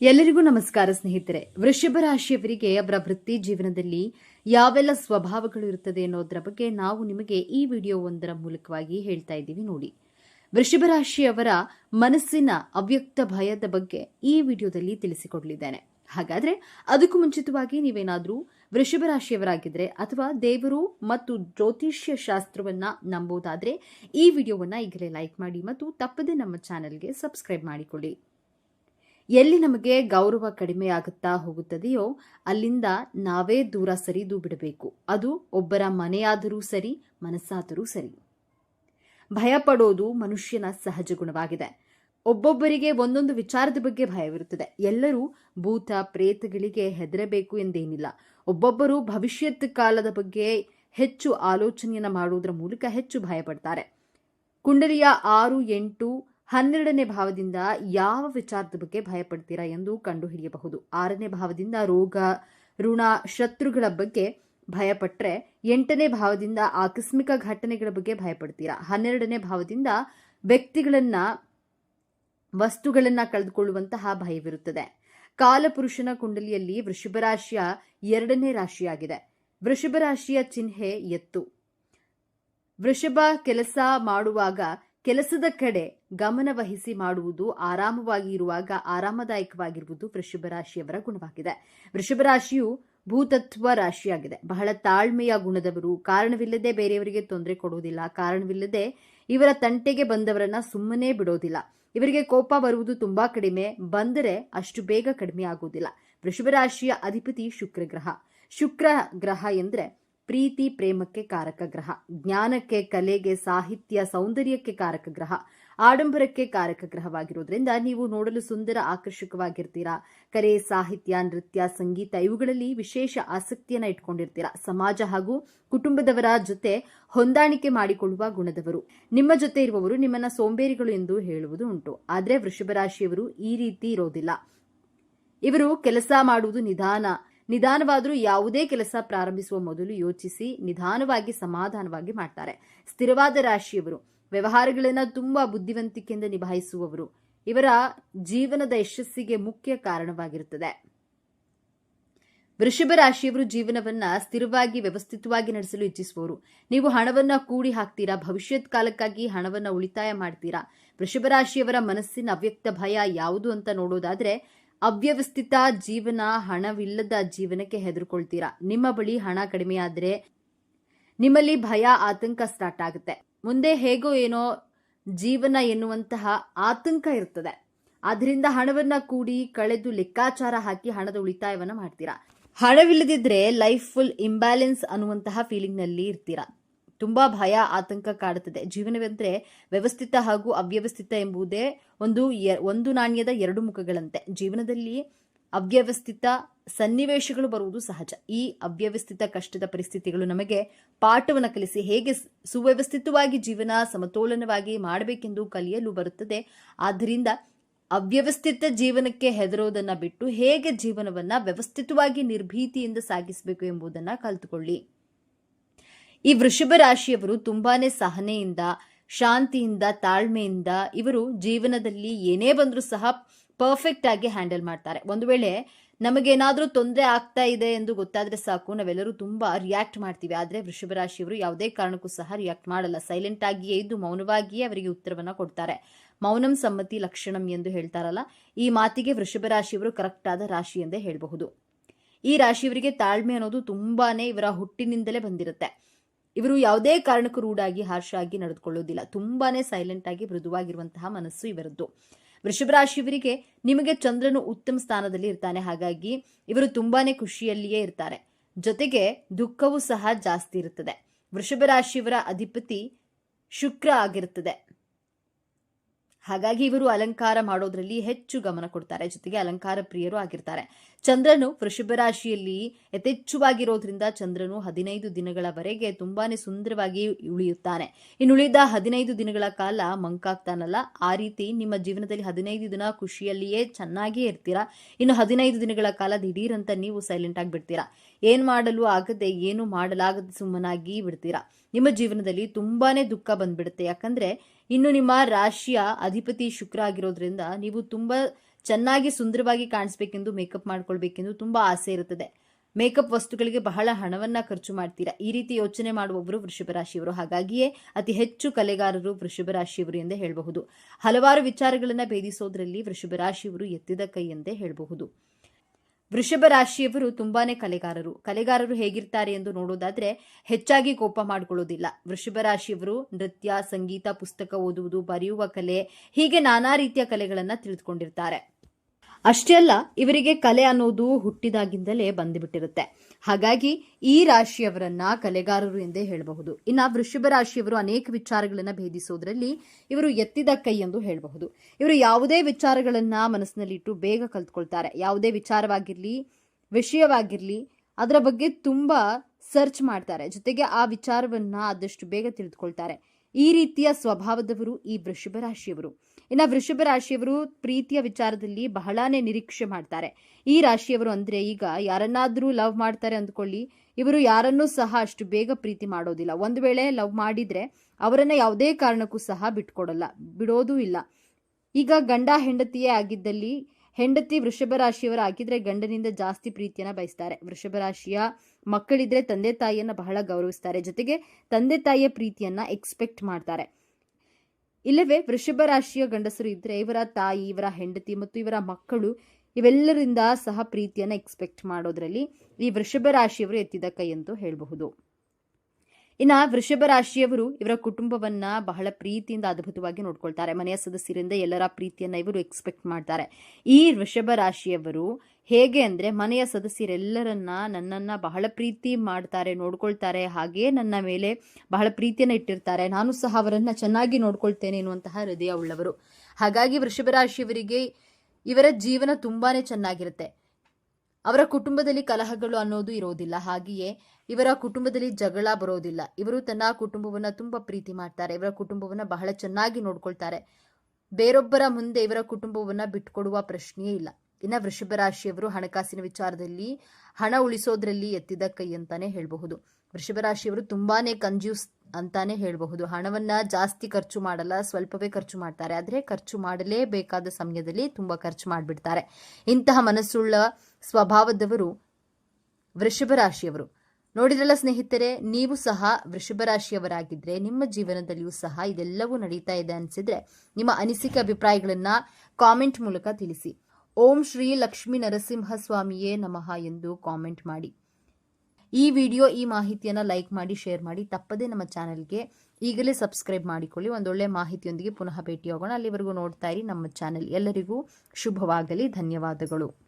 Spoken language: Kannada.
ಎಲ್ಲರಿಗೂ ನಮಸ್ಕಾರ ಸ್ನೇಹಿತರೆ. ವೃಷಭ ರಾಶಿಯವರಿಗೆ ಅವರ ವೃತ್ತಿ ಜೀವನದಲ್ಲಿ ಯಾವೆಲ್ಲ ಸ್ವಭಾವಗಳು ಇರುತ್ತದೆ ಅನ್ನೋದರ ಬಗ್ಗೆ ನಾವು ನಿಮಗೆ ಈ ವಿಡಿಯೋ ಒಂದರ ಮೂಲಕವಾಗಿ ಹೇಳ್ತಾ ಇದ್ದೀವಿ ನೋಡಿ. ವೃಷಭ ರಾಶಿಯವರ ಮನಸ್ಸಿನ ಅವ್ಯಕ್ತ ಭಯದ ಬಗ್ಗೆ ಈ ವಿಡಿಯೋದಲ್ಲಿ ತಿಳಿಸಿಕೊಡಲಿದ್ದೇನೆ. ಹಾಗಾದ್ರೆ ಅದಕ್ಕೂ ಮುಂಚಿತವಾಗಿ ನೀವೇನಾದರೂ ವೃಷಭ ರಾಶಿಯವರಾಗಿದ್ರೆ ಅಥವಾ ದೇವರು ಮತ್ತು ಜ್ಯೋತಿಷ್ಯ ಶಾಸ್ತ್ರವನ್ನ ನಂಬೋದಾದ್ರೆ ಈ ವಿಡಿಯೋವನ್ನ ಈಗಲೇ ಲೈಕ್ ಮಾಡಿ ಮತ್ತು ತಪ್ಪದೆ ನಮ್ಮ ಚಾನೆಲ್ಗೆ ಸಬ್ಸ್ಕ್ರೈಬ್ ಮಾಡಿಕೊಳ್ಳಿ. ಎಲ್ಲಿ ನಮಗೆ ಗೌರವ ಕಡಿಮೆ ಆಗುತ್ತಾ ಹೋಗುತ್ತದೆಯೋ ಅಲ್ಲಿಂದ ನಾವೇ ದೂರ ಸರಿದು ಬಿಡಬೇಕು. ಅದು ಒಬ್ಬರ ಮನೆಯಾದರೂ ಸರಿ, ಮನಸ್ಸಾದರೂ ಸರಿ. ಭಯ ಪಡೋದು ಮನುಷ್ಯನ ಸಹಜ ಗುಣವಾಗಿದೆ. ಒಬ್ಬೊಬ್ಬರಿಗೆ ಒಂದೊಂದು ವಿಚಾರದ ಬಗ್ಗೆ ಭಯವಿರುತ್ತದೆ. ಎಲ್ಲರೂ ಭೂತ, ಪ್ರೇತಗಳಿಗೆ ಹೆದರಬೇಕು ಎಂದೇನಿಲ್ಲ. ಒಬ್ಬೊಬ್ಬರು ಭವಿಷ್ಯತ್ ಕಾಲದ ಬಗ್ಗೆ ಹೆಚ್ಚು ಆಲೋಚನೆಯನ್ನು ಮಾಡುವುದರ ಮೂಲಕ ಹೆಚ್ಚು ಭಯಪಡ್ತಾರೆ. ಕುಂಡಲಿಯ ಆರು ಎಂಟು ಹನ್ನೆರಡನೇ ಭಾವದಿಂದ ಯಾವ ವಿಚಾರದ ಬಗ್ಗೆ ಭಯಪಡ್ತೀರಾ ಎಂದು ಕಂಡುಹಿಡಿಯಬಹುದು. ಆರನೇ ಭಾವದಿಂದ ರೋಗ, ಋಣ, ಶತ್ರುಗಳ ಬಗ್ಗೆ ಭಯಪಟ್ಟರೆ ಎಂಟನೇ ಭಾವದಿಂದ ಆಕಸ್ಮಿಕ ಘಟನೆಗಳ ಬಗ್ಗೆ ಭಯಪಡ್ತೀರಾ. ಹನ್ನೆರಡನೇ ಭಾವದಿಂದ ವ್ಯಕ್ತಿಗಳನ್ನ, ವಸ್ತುಗಳನ್ನ ಕಳೆದುಕೊಳ್ಳುವಂತಹ ಭಯವಿರುತ್ತದೆ. ಕಾಲಪುರುಷನ ಕುಂಡಲಿಯಲ್ಲಿ ವೃಷಭ ರಾಶಿಯ ಎರಡನೇ ರಾಶಿಯಾಗಿದೆ. ವೃಷಭ ರಾಶಿಯ ಚಿಹ್ನೆ ಎತ್ತು. ವೃಷಭ ಕೆಲಸ ಮಾಡುವಾಗ ಕೆಲಸದ ಕಡೆ ಗಮನ ವಹಿಸಿ ಮಾಡುವುದು ಆರಾಮವಾಗಿ ಇರುವಾಗ ಆರಾಮದಾಯಕವಾಗಿರುವುದು ವೃಷಭ ರಾಶಿಯವರ ಗುಣವಾಗಿದೆ. ವೃಷಭ ರಾಶಿಯು ಭೂತತ್ವ ರಾಶಿಯಾಗಿದೆ. ಬಹಳ ತಾಳ್ಮೆಯ ಗುಣದವರು, ಕಾರಣವಿಲ್ಲದೆ ಬೇರೆಯವರಿಗೆ ತೊಂದರೆ ಕೊಡುವುದಿಲ್ಲ, ಕಾರಣವಿಲ್ಲದೆ ಇವರ ತಂಟೆಗೆ ಬಂದವರನ್ನ ಸುಮ್ಮನೆ ಬಿಡೋದಿಲ್ಲ. ಇವರಿಗೆ ಕೋಪ ಬರುವುದು ತುಂಬಾ ಕಡಿಮೆ, ಬಂದರೆ ಅಷ್ಟು ಬೇಗ ಕಡಿಮೆ ಆಗುವುದಿಲ್ಲ. ವೃಷಭ ರಾಶಿಯ ಅಧಿಪತಿ ಶುಕ್ರ ಗ್ರಹ ಶುಕ್ರ ಗ್ರಹ ಎಂದ್ರೆ ಪ್ರೀತಿ ಪ್ರೇಮಕ್ಕೆ ಕಾರಕ ಗ್ರಹ, ಜ್ಞಾನಕ್ಕೆ, ಕಲೆಗೆ, ಸಾಹಿತ್ಯ, ಸೌಂದರ್ಯಕ್ಕೆ ಕಾರಕ ಗ್ರಹ, ಆಡಂಬರಕ್ಕೆ ಕಾರಕ ಗ್ರಹವಾಗಿರೋದ್ರಿಂದ ನೀವು ನೋಡಲು ಸುಂದರ ಆಕರ್ಷಕವಾಗಿರ್ತೀರಾ? ಕಲೆ, ಸಾಹಿತ್ಯ, ನೃತ್ಯ, ಸಂಗೀತ ಇವುಗಳಲ್ಲಿ ವಿಶೇಷ ಆಸಕ್ತಿಯನ್ನ ಇಟ್ಕೊಂಡಿರ್ತೀರಾ? ಸಮಾಜ ಹಾಗೂ ಕುಟುಂಬದವರ ಜೊತೆ ಹೊಂದಾಣಿಕೆ ಮಾಡಿಕೊಳ್ಳುವ ಗುಣದವರು. ನಿಮ್ಮ ಜೊತೆ ಇರುವವರು ನಿಮ್ಮನ್ನ ಸೋಂಬೇರಿಗಳು ಎಂದು ಹೇಳುವುದು ಉಂಟು. ಆದರೆ ವೃಷಭ ರಾಶಿಯವರು ಈ ರೀತಿ ಇರೋದಿಲ್ಲ. ಇವರು ಕೆಲಸ ಮಾಡುವುದು ನಿಧಾನ ನಿಧಾನವಾದರೂ ಯಾವುದೇ ಕೆಲಸ ಪ್ರಾರಂಭಿಸುವ ಮೊದಲು ಯೋಚಿಸಿ ನಿಧಾನವಾಗಿ ಸಮಾಧಾನವಾಗಿ ಮಾಡ್ತಾರೆ. ಸ್ಥಿರವಾದ ರಾಶಿಯವರು, ವ್ಯವಹಾರಗಳನ್ನು ತುಂಬಾ ಬುದ್ಧಿವಂತಿಕೆಯಿಂದ ನಿಭಾಯಿಸುವವರು, ಇವರ ಜೀವನದ ಯಶಸ್ಸಿಗೆ ಮುಖ್ಯ ಕಾರಣವಾಗಿರುತ್ತದೆ. ವೃಷಭ ರಾಶಿಯವರು ಜೀವನವನ್ನ ಸ್ಥಿರವಾಗಿ, ವ್ಯವಸ್ಥಿತವಾಗಿ ನಡೆಸಲು ಇಚ್ಛಿಸುವವರು. ನೀವು ಹಣವನ್ನ ಕೂಡಿ ಹಾಕ್ತೀರಾ? ಭವಿಷ್ಯದ ಕಾಲಕ್ಕಾಗಿ ಹಣವನ್ನ ಉಳಿತಾಯ ಮಾಡ್ತೀರಾ? ವೃಷಭ ರಾಶಿಯವರ ಮನಸ್ಸಿನ ಅವ್ಯಕ್ತ ಭಯ ಯಾವುದು ಅಂತ ನೋಡೋದಾದ್ರೆ ಅವ್ಯವಸ್ಥಿತ ಜೀವನ ಹಣವಿಲ್ಲದ ಜೀವನಕ್ಕೆ ಹೆದರ್ಕೊಳ್ತೀರಾ? ನಿಮ್ಮ ಬಳಿ ಹಣ ಕಡಿಮೆಯಾದರೆ ನಿಮ್ಮಲ್ಲಿ ಭಯ, ಆತಂಕ ಸ್ಟಾರ್ಟ್ ಆಗುತ್ತೆ. ಮುಂದೆ ಹೇಗೋ ಏನೋ ಜೀವನ ಎನ್ನುವಂತಹ ಆತಂಕ ಇರ್ತದೆ. ಆದ್ರಿಂದ ಹಣವನ್ನ ಕೂಡಿ ಕಳೆದು ಲೆಕ್ಕಾಚಾರ ಹಾಕಿ ಹಣದ ಉಳಿತಾಯವನ್ನ ಮಾಡ್ತೀರಾ? ಹಣವಿಲ್ಲದಿದ್ರೆ ಲೈಫ್ ಫುಲ್ ಇಂಬ್ಯಾಲೆನ್ಸ್ ಅನ್ನುವಂತಹ ಫೀಲಿಂಗ್ನಲ್ಲಿ ಇರ್ತೀರಾ? ತುಂಬಾ ಭಯ, ಆತಂಕ ಕಾಡುತ್ತದೆ. ಜೀವನವೆಂದರೆ ವ್ಯವಸ್ಥಿತ ಹಾಗೂ ಅವ್ಯವಸ್ಥಿತ ಎಂಬುದೇ ಒಂದು ಒಂದು ನಾಣ್ಯದ ಎರಡು ಮುಖಗಳಂತೆ. ಜೀವನದಲ್ಲಿ ಅವ್ಯವಸ್ಥಿತ ಸನ್ನಿವೇಶಗಳು ಬರುವುದು ಸಹಜ. ಈ ಅವ್ಯವಸ್ಥಿತ ಕಷ್ಟದ ಪರಿಸ್ಥಿತಿಗಳು ನಮಗೆ ಪಾಠವನ್ನು ಕಲಿಸಿ ಹೇಗೆ ಸುವ್ಯವಸ್ಥಿತವಾಗಿ ಜೀವನ ಸಮತೋಲನವಾಗಿ ಮಾಡಬೇಕೆಂದು ಕಲಿಯಲು ಬರುತ್ತದೆ. ಆದ್ದರಿಂದ ಅವ್ಯವಸ್ಥಿತ ಜೀವನಕ್ಕೆ ಹೆದರೋದನ್ನ ಬಿಟ್ಟು ಹೇಗೆ ಜೀವನವನ್ನ ವ್ಯವಸ್ಥಿತವಾಗಿ ನಿರ್ಭೀತಿಯಿಂದ ಸಾಗಿಸಬೇಕು ಎಂಬುದನ್ನು ಕಲಿತುಕೊಳ್ಳಿ. ಈ ವೃಷಭ ರಾಶಿಯವರು ತುಂಬಾನೇ ಸಹನೆಯಿಂದ, ಶಾಂತಿಯಿಂದ, ತಾಳ್ಮೆಯಿಂದ ಇವರು ಜೀವನದಲ್ಲಿ ಏನೇ ಬಂದರೂ ಸಹ ಪರ್ಫೆಕ್ಟ್ ಆಗಿ ಹ್ಯಾಂಡಲ್ ಮಾಡ್ತಾರೆ. ಒಂದು ವೇಳೆ ನಮಗೇನಾದರೂ ತೊಂದರೆ ಆಗ್ತಾ ಇದೆ ಎಂದು ಗೊತ್ತಾದರೆ ಸಾಕು, ನಾವೆಲ್ಲರೂ ತುಂಬ ರಿಯಾಕ್ಟ್ ಮಾಡ್ತೀವಿ. ಆದರೆ ವೃಷಭ ರಾಶಿಯವರು ಯಾವುದೇ ಕಾರಣಕ್ಕೂ ಸಹ ರಿಯಾಕ್ಟ್ ಮಾಡಲ್ಲ. ಸೈಲೆಂಟ್ ಆಗಿಯೇ ಇದ್ದು ಮೌನವಾಗಿಯೇ ಅವರಿಗೆ ಉತ್ತರವನ್ನು ಕೊಡ್ತಾರೆ. ಮೌನಂ ಸಮ್ಮತಿ ಲಕ್ಷಣಂ ಎಂದು ಹೇಳ್ತಾರಲ್ಲ, ಈ ಮಾತಿಗೆ ವೃಷಭ ರಾಶಿಯವರು ಕರೆಕ್ಟ್ ಆದ ರಾಶಿ ಎಂದೇ ಹೇಳಬಹುದು. ಈ ರಾಶಿಯವರಿಗೆ ತಾಳ್ಮೆ ಅನ್ನೋದು ತುಂಬಾನೇ ಇವರ ಹುಟ್ಟಿನಿಂದಲೇ ಬಂದಿರುತ್ತೆ. ಇವರು ಯಾವುದೇ ಕಾರಣಕ್ಕೂ ರೂಢಾಗಿ ಹಾರ್ಷ ಆಗಿ ನಡೆದುಕೊಳ್ಳೋದಿಲ್ಲ ತುಂಬಾನೇ ಸೈಲೆಂಟ್ ಆಗಿ ಮೃದುವಾಗಿರುವಂತಹ ಮನಸ್ಸು ಇವರದ್ದು. ವೃಷಭ ರಾಶಿಯವರಿಗೆ ನಿಮಗೆ ಚಂದ್ರನು ಉತ್ತಮ ಸ್ಥಾನದಲ್ಲಿ ಇರ್ತಾನೆ. ಹಾಗಾಗಿ ಇವರು ತುಂಬಾನೇ ಖುಷಿಯಲ್ಲಿಯೇ ಇರ್ತಾರೆ. ಜೊತೆಗೆ ದುಃಖವೂ ಸಹ ಜಾಸ್ತಿ ಇರುತ್ತದೆ. ವೃಷಭ ರಾಶಿಯವರ ಅಧಿಪತಿ ಶುಕ್ರ ಆಗಿರುತ್ತದೆ. ಹಾಗಾಗಿ ಇವರು ಅಲಂಕಾರ ಮಾಡೋದ್ರಲ್ಲಿ ಹೆಚ್ಚು ಗಮನ ಕೊಡ್ತಾರೆ, ಜೊತೆಗೆ ಅಲಂಕಾರ ಪ್ರಿಯರು ಆಗಿರ್ತಾರೆ. ಚಂದ್ರನು ವೃಷಭ ರಾಶಿಯಲ್ಲಿ ಯಥೇಚ್ಛವಾಗಿರೋದ್ರಿಂದ ಚಂದ್ರನು ಹದಿನೈದು ದಿನಗಳವರೆಗೆ ತುಂಬಾನೇ ಸುಂದರವಾಗಿ ಉಳಿಯುತ್ತಾನೆ. ಇನ್ನು ಉಳಿದ ಹದಿನೈದು ದಿನಗಳ ಕಾಲ ಮಂಕಾಗ್ತಾನಲ್ಲ, ಆ ರೀತಿ ನಿಮ್ಮ ಜೀವನದಲ್ಲಿ ಹದಿನೈದು ದಿನ ಖುಷಿಯಲ್ಲಿಯೇ ಚೆನ್ನಾಗಿಯೇ ಇರ್ತೀರಾ? ಇನ್ನು ಹದಿನೈದು ದಿನಗಳ ಕಾಲ ದಿಢೀರಂತ ನೀವು ಸೈಲೆಂಟ್ ಆಗಿ ಬಿಡ್ತೀರಾ? ಏನ್ ಮಾಡಲು ಆಗದೆ ಏನು ಮಾಡಲಾಗದೆ ಸುಮ್ಮನಾಗಿ ಬಿಡ್ತೀರಾ? ನಿಮ್ಮ ಜೀವನದಲ್ಲಿ ತುಂಬಾನೇ ದುಃಖ ಬಂದ್ಬಿಡುತ್ತೆ. ಯಾಕಂದ್ರೆ ಇನ್ನು ನಿಮ್ಮ ರಾಶಿಯ ಅಧಿಪತಿ ಶುಕ್ರ ಆಗಿರೋದ್ರಿಂದ ನೀವು ತುಂಬಾ ಚೆನ್ನಾಗಿ ಸುಂದರವಾಗಿ ಕಾಣಿಸ್ಬೇಕೆಂದು ಮೇಕಪ್ ಮಾಡ್ಕೊಳ್ಬೇಕೆಂದು ತುಂಬಾ ಆಸೆ ಇರುತ್ತದೆ. ಮೇಕಪ್ ವಸ್ತುಗಳಿಗೆ ಬಹಳ ಹಣವನ್ನ ಖರ್ಚು ಮಾಡ್ತೀರಾ? ಈ ರೀತಿ ಯೋಚನೆ ಮಾಡುವವರು ವೃಷಭ ರಾಶಿಯವರು. ಹಾಗಾಗಿಯೇ ಅತಿ ಹೆಚ್ಚು ಕಲೆಗಾರರು ವೃಷಭ ರಾಶಿಯವರು ಎಂದೇ ಹೇಳಬಹುದು. ಹಲವಾರು ವಿಚಾರಗಳನ್ನ ಭೇದಿಸೋದ್ರಲ್ಲಿ ವೃಷಭ ರಾಶಿಯವರು ಎತ್ತಿದ ಕೈ ಎಂದೇ ಹೇಳಬಹುದು. ವೃಷಭ ರಾಶಿಯವರು ತುಂಬಾನೇ ಕಲೆಗಾರರು. ಕಲೆಗಾರರು ಹೇಗಿರ್ತಾರೆ ಎಂದು ನೋಡೋದಾದ್ರೆ ಹೆಚ್ಚಾಗಿ ಕೋಪ ಮಾಡಿಕೊಳ್ಳೋದಿಲ್ಲ. ವೃಷಭ ರಾಶಿಯವರು ನೃತ್ಯ, ಸಂಗೀತ, ಪುಸ್ತಕ ಓದುವುದು, ಬರೆಯುವ ಕಲೆ ಹೀಗೆ ನಾನಾ ರೀತಿಯ ಕಲೆಗಳನ್ನ ತಿಳಿದುಕೊಂಡಿರ್ತಾರೆ. ಅಷ್ಟೇ ಅಲ್ಲ, ಇವರಿಗೆ ಕಲೆ ಅನ್ನೋದು ಹುಟ್ಟಿದಾಗಿಂದಲೇ ಬಂದುಬಿಟ್ಟಿರುತ್ತೆ. ಹಾಗಾಗಿ ಈ ರಾಶಿಯವರನ್ನ ಕಲೆಗಾರರು ಎಂದೇ ಹೇಳಬಹುದು. ಇನ್ನ ವೃಷಭ ರಾಶಿಯವರು ಅನೇಕ ವಿಚಾರಗಳನ್ನು ಭೇದಿಸೋದ್ರಲ್ಲಿ ಇವರು ಎತ್ತಿದ ಕೈ ಎಂದು ಹೇಳಬಹುದು. ಇವರು ಯಾವುದೇ ವಿಚಾರಗಳನ್ನ ಮನಸ್ಸಿನಲ್ಲಿಟ್ಟು ಬೇಗ ಕಲ್ತ್ಕೊಳ್ತಾರೆ. ಯಾವುದೇ ವಿಚಾರವಾಗಿರ್ಲಿ, ವಿಷಯವಾಗಿರ್ಲಿ, ಅದರ ಬಗ್ಗೆ ತುಂಬಾ ಸರ್ಚ್ ಮಾಡ್ತಾರೆ. ಜೊತೆಗೆ ಆ ವಿಚಾರವನ್ನ ಆದಷ್ಟು ಬೇಗ ತಿಳಿದುಕೊಳ್ತಾರೆ. ಈ ರೀತಿಯ ಸ್ವಭಾವದವರು ಈ ವೃಷಭ ರಾಶಿಯವರು. ಇನ್ನು ವೃಷಭ ರಾಶಿಯವರು ಪ್ರೀತಿಯ ವಿಚಾರದಲ್ಲಿ ಬಹಳಾನೇ ನಿರೀಕ್ಷೆ ಮಾಡ್ತಾರೆ. ಈ ರಾಶಿಯವರು ಅಂದ್ರೆ ಈಗ ಯಾರನ್ನಾದ್ರೂ ಲವ್ ಮಾಡ್ತಾರೆ ಅಂದ್ಕೊಳ್ಳಿ, ಇವರು ಯಾರನ್ನೂ ಸಹ ಅಷ್ಟು ಬೇಗ ಪ್ರೀತಿ ಮಾಡೋದಿಲ್ಲ. ಒಂದು ವೇಳೆ ಲವ್ ಮಾಡಿದ್ರೆ ಅವರನ್ನ ಯಾವುದೇ ಕಾರಣಕ್ಕೂ ಸಹ ಬಿಟ್ಕೊಡಲ್ಲ, ಬಿಡೋದೂ ಇಲ್ಲ. ಈಗ ಗಂಡ ಹೆಂಡತಿಯೇ ಆಗಿದ್ದಲ್ಲಿ ಹೆಂಡತಿ ವೃಷಭ ರಾಶಿಯವರು ಆಗಿದ್ರೆ ಗಂಡನಿಂದ ಜಾಸ್ತಿ ಪ್ರೀತಿಯನ್ನ ಬಯಸ್ತಾರೆ. ವೃಷಭ ರಾಶಿಯ ಮಕ್ಕಳಿದ್ರೆ ತಂದೆ ತಾಯಿಯನ್ನ ಬಹಳ ಗೌರವಿಸ್ತಾರೆ. ಜೊತೆಗೆ ತಂದೆ ತಾಯಿಯ ಪ್ರೀತಿಯನ್ನ ಎಕ್ಸ್ಪೆಕ್ಟ್ ಮಾಡ್ತಾರೆ. ಇಲ್ಲವೇ ವೃಷಭ ರಾಶಿಯ ಗಂಡಸರು ಇದ್ರೆ ಇವರ ತಾಯಿ, ಇವರ ಹೆಂಡತಿ ಮತ್ತು ಇವರ ಮಕ್ಕಳು ಇವೆಲ್ಲರಿಂದ ಸಹ ಪ್ರೀತಿಯನ್ನ ಎಕ್ಸ್ಪೆಕ್ಟ್ ಮಾಡೋದ್ರಲ್ಲಿ ಈ ವೃಷಭ ರಾಶಿಯವರು ಎತ್ತಿದ ಕೈ ಎಂದು ಹೇಳಬಹುದು. ಇನ್ನ ವೃಷಭ ರಾಶಿಯವರು ಇವರ ಕುಟುಂಬವನ್ನ ಬಹಳ ಪ್ರೀತಿಯಿಂದ ಅದ್ಭುತವಾಗಿ ನೋಡ್ಕೊಳ್ತಾರೆ. ಮನೆಯ ಸದಸ್ಯರಿಂದ ಎಲ್ಲರ ಪ್ರೀತಿಯನ್ನ ಇವರು ಎಕ್ಸ್ಪೆಕ್ಟ್ ಮಾಡ್ತಾರೆ. ಈ ವೃಷಭ ರಾಶಿಯವರು ಹೇಗೆ ಅಂದ್ರೆ ಮನೆಯ ಸದಸ್ಯರೆಲ್ಲರನ್ನ ನನ್ನನ್ನ ಬಹಳ ಪ್ರೀತಿ ಮಾಡ್ತಾರೆ, ನೋಡ್ಕೊಳ್ತಾರೆ ಹಾಗೆಯೇ ನನ್ನ ಮೇಲೆ ಬಹಳ ಪ್ರೀತಿಯನ್ನ ಇಟ್ಟಿರ್ತಾರೆ. ನಾನು ಸಹ ಅವರನ್ನ ಚೆನ್ನಾಗಿ ನೋಡ್ಕೊಳ್ತೇನೆ ಎನ್ನುವಂತಹ ಹೃದಯ ಉಳ್ಳವರು. ಹಾಗಾಗಿ ವೃಷಭ ರಾಶಿಯವರಿಗೆ ಇವರ ಜೀವನ ತುಂಬಾನೇ ಚೆನ್ನಾಗಿರುತ್ತೆ. ಅವರ ಕುಟುಂಬದಲ್ಲಿ ಕಲಹಗಳು ಅನ್ನೋದು ಇರೋದಿಲ್ಲ. ಹಾಗೆಯೇ ಇವರ ಕುಟುಂಬದಲ್ಲಿ ಜಗಳ ಬರೋದಿಲ್ಲ. ಇವರು ತನ್ನ ಕುಟುಂಬವನ್ನ ತುಂಬಾ ಪ್ರೀತಿ ಮಾಡ್ತಾರೆ. ಇವರ ಕುಟುಂಬವನ್ನ ಬಹಳ ಚೆನ್ನಾಗಿ ನೋಡ್ಕೊಳ್ತಾರೆ. ಬೇರೊಬ್ಬರ ಮುಂದೆ ಇವರ ಕುಟುಂಬವನ್ನ ಬಿಟ್ಕೊಡುವ ಪ್ರಶ್ನೆಯೇ ಇಲ್ಲ. ಇನ್ನ ವೃಷಭ ರಾಶಿಯವರು ಹಣಕಾಸಿನ ವಿಚಾರದಲ್ಲಿ, ಹಣ ಉಳಿಸೋದ್ರಲ್ಲಿ ಎತ್ತಿದ ಕೈ ಅಂತಾನೆ ಹೇಳಬಹುದು. ವೃಷಭ ರಾಶಿಯವರು ತುಂಬಾನೇ ಕಂಜ್ಯೂಸ್ ಅಂತಾನೆ ಹೇಳಬಹುದು. ಹಣವನ್ನ ಜಾಸ್ತಿ ಖರ್ಚು ಮಾಡಲ್ಲ, ಸ್ವಲ್ಪವೇ ಖರ್ಚು ಮಾಡ್ತಾರೆ. ಆದ್ರೆ ಖರ್ಚು ಮಾಡಲೇಬೇಕಾದ ಸಮಯದಲ್ಲಿ ತುಂಬಾ ಖರ್ಚು ಮಾಡಿಬಿಡ್ತಾರೆ. ಇಂತಹ ಮನಸ್ಸುಳ್ಳ ಸ್ವಭಾವದವರು ವೃಷಭ ರಾಶಿಯವರು ನೋಡಿದ್ರಲ್ಲ ಸ್ನೇಹಿತರೆ, ನೀವು ಸಹ ವೃಷಭ ರಾಶಿಯವರಾಗಿದ್ರೆ ನಿಮ್ಮ ಜೀವನದಲ್ಲಿಯೂ ಸಹ ಇದೆಲ್ಲವೂ ನಡೀತಾ ಇದೆ ಅನಿಸಿದ್ರೆ, ನಿಮ್ಮ ಅನಿಸಿಕೆ ಅಭಿಪ್ರಾಯಗಳನ್ನು ಕಾಮೆಂಟ್ ಮೂಲಕ ತಿಳಿಸಿ. ಓಂ ಶ್ರೀ ಲಕ್ಷ್ಮೀ ನರಸಿಂಹ ಸ್ವಾಮಿಯೇ ನಮಃ ಎಂದು ಕಾಮೆಂಟ್ ಮಾಡಿ. ಈ ವಿಡಿಯೋ, ಈ ಮಾಹಿತಿಯನ್ನು ಲೈಕ್ ಮಾಡಿ ಶೇರ್ ಮಾಡಿ, ತಪ್ಪದೇ ನಮ್ಮ ಚಾನಲ್ಗೆ ಈಗಲೇ ಸಬ್ಸ್ಕ್ರೈಬ್ ಮಾಡಿಕೊಳ್ಳಿ. ಒಂದೊಳ್ಳೆ ಮಾಹಿತಿಯೊಂದಿಗೆ ಪುನಃ ಭೇಟಿಯಾಗೋಣ. ಅಲ್ಲಿವರೆಗೂ ನೋಡ್ತಾ ಇರಿ. ನಮ್ಮ ಚಾನೆಲ್ ಎಲ್ಲರಿಗೂ ಶುಭವಾಗಲಿ. ಧನ್ಯವಾದಗಳು.